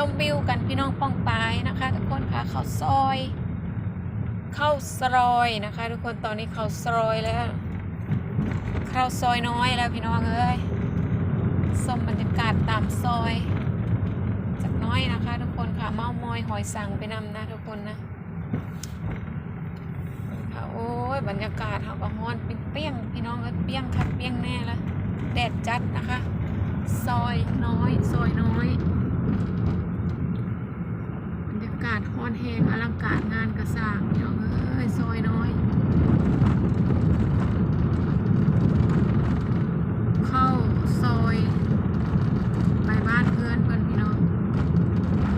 ้มวิวกันพี่น้องป้องปายนะคะ ทุกคนค่ะเข้าซอยเข้าซอยนะคะ ทุกคนตอนนี้เข้าซอยแล้วเข้าซอยน้อยแล้วพี่น้องเอ้ยส้มบรรยากาศตามซอยจากน้อยนะคะ ทุกคนค่ะเมามอยหอยสังไปนำนะทุกคนนะค่ะโอ้ยบรรยากาศเขาก็ฮ้อนเปรี้ยงพี่น้องเอ้ยเปรี้ยงคักเปรี้ยงแน่ละแดดจัดนะคะ ซอยน้อย ซอยน้อย กาศฮ้อนแหงอลังการงานกระสร้างพี่น้องเอ้ยซอยน้อย เข้าซอยไปบ้านเพื่อนเพื่อนพี่น้อง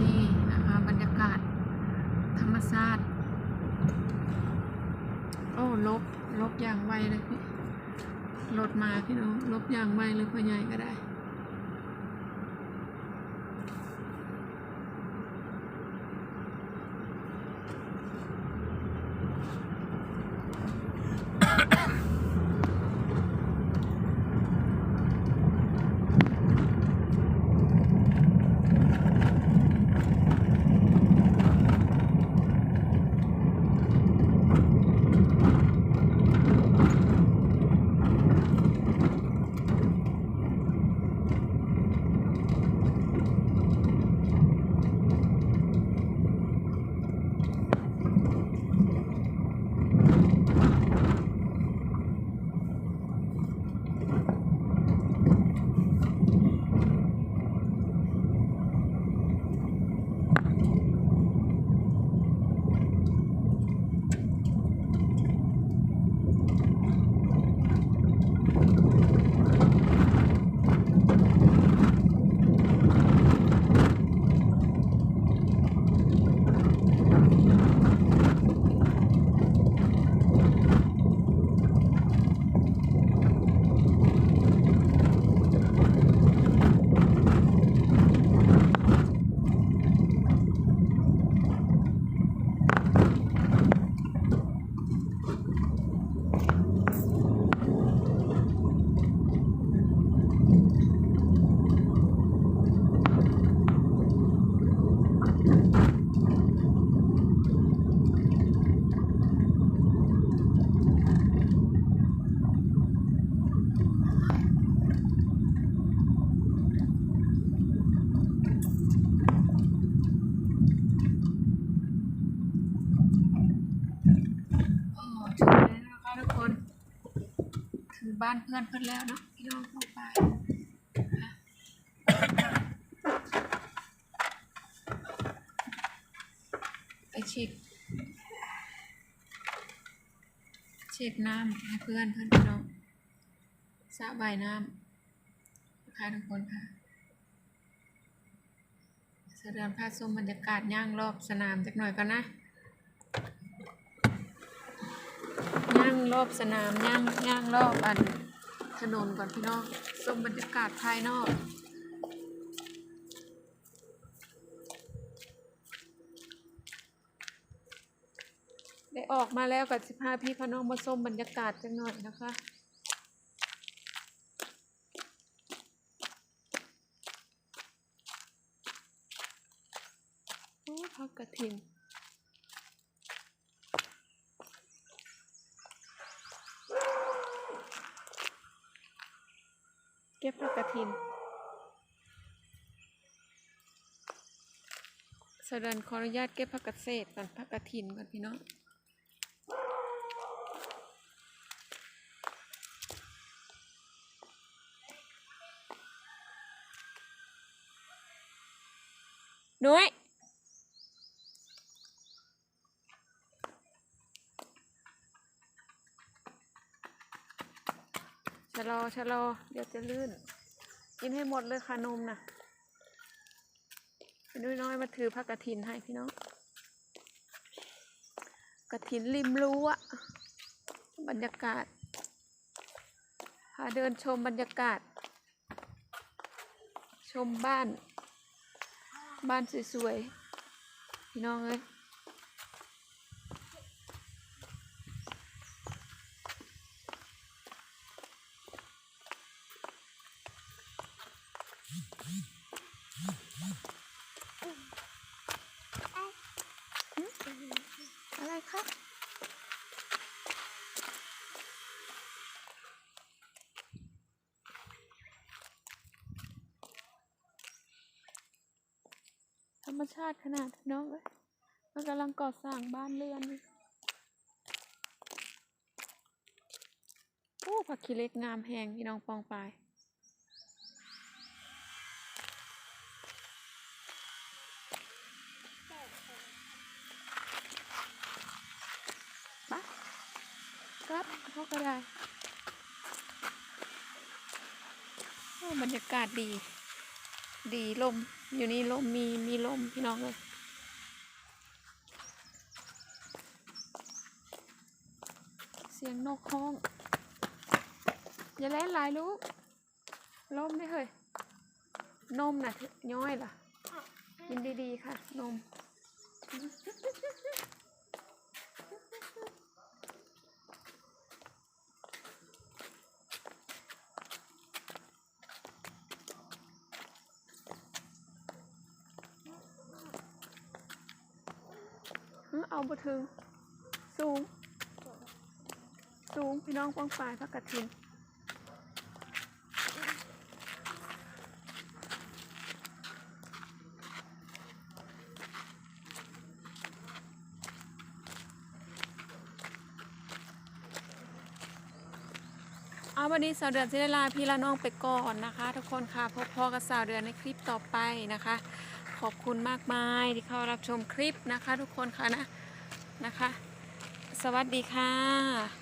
นี่นะคะบรรยากาศธรรมชาติโอ้ลบลบอย่างไวเลยพี่รถมาพี่น้องลบอย่างไวเลยพ่อใหญ่ก็ได้ ถึงบ้านเพื่อนเพื่อนแล้วเนาะพี่น้องเข้าไปไปเช็คเช็คน้ำให้เพื่อนเพื่อนพี่น้องสระบายน้ำนะคะทุกคนค่ะแสดงภาพชมบรรยากาศย่างรอบสนามจักหน่อยกันนะ ย่างรอบสนามย่างย่างรอบอันถนนก่อนพี่น้องชมบรรยากาศภายนอกได้ออกมาแล้วกับสิบห้าพี่พน้องมาชมบรรยากาศจังหน่อยนะคะ โอ้พักกระถิ่น เก็บผักกระถินแสดงขออนุญาตเก็บผักกระเศษก่อนผักกระถินก่อนพี่น้องนุ้ยะลอชะลอ เดี๋ยวจะลื่น กินให้หมดเลยค่ะนมนะพี่น้อยๆมาถือผักกระถินให้พี่น้อง กระถินริมรั้วบรรยากาศพาเดินชมบรรยากาศ ชมบ้าน บ้านสวยๆ พี่น้องเอ้ย อะไรครับธรรมชาติขนาดนั้นเนาะเว้ยมันกำลังก่อสร้างบ้านเรือนอยู่โอ้ผักขี้เล็กงามแหงพี่น้องปองปาย ปะครับเขา ก็ได้บรรยากาศดี ดีลม อยู่นี่ลมมีมีลมพี่น้องเลยเสียงนกฮ้อง อย่าเล่นหลายลูกลมได้เฮ้ยนมน่ะย้อยล่ะกินดีๆค่ะ นม เอาบ่ถึง สูง สูง พี่น้องป้องปลายพักกระทินเอาวันนี้สาวเดือนจะได้ลาพี่ละน้องไปก่อนนะคะ ทุกคนค่ะพบพอกับสาวเดือนในคลิปต่อไปนะคะ ขอบคุณมากมายที่เข้ารับชมคลิปนะคะ ทุกคนค่ะนะนะคะ สวัสดีค่ะ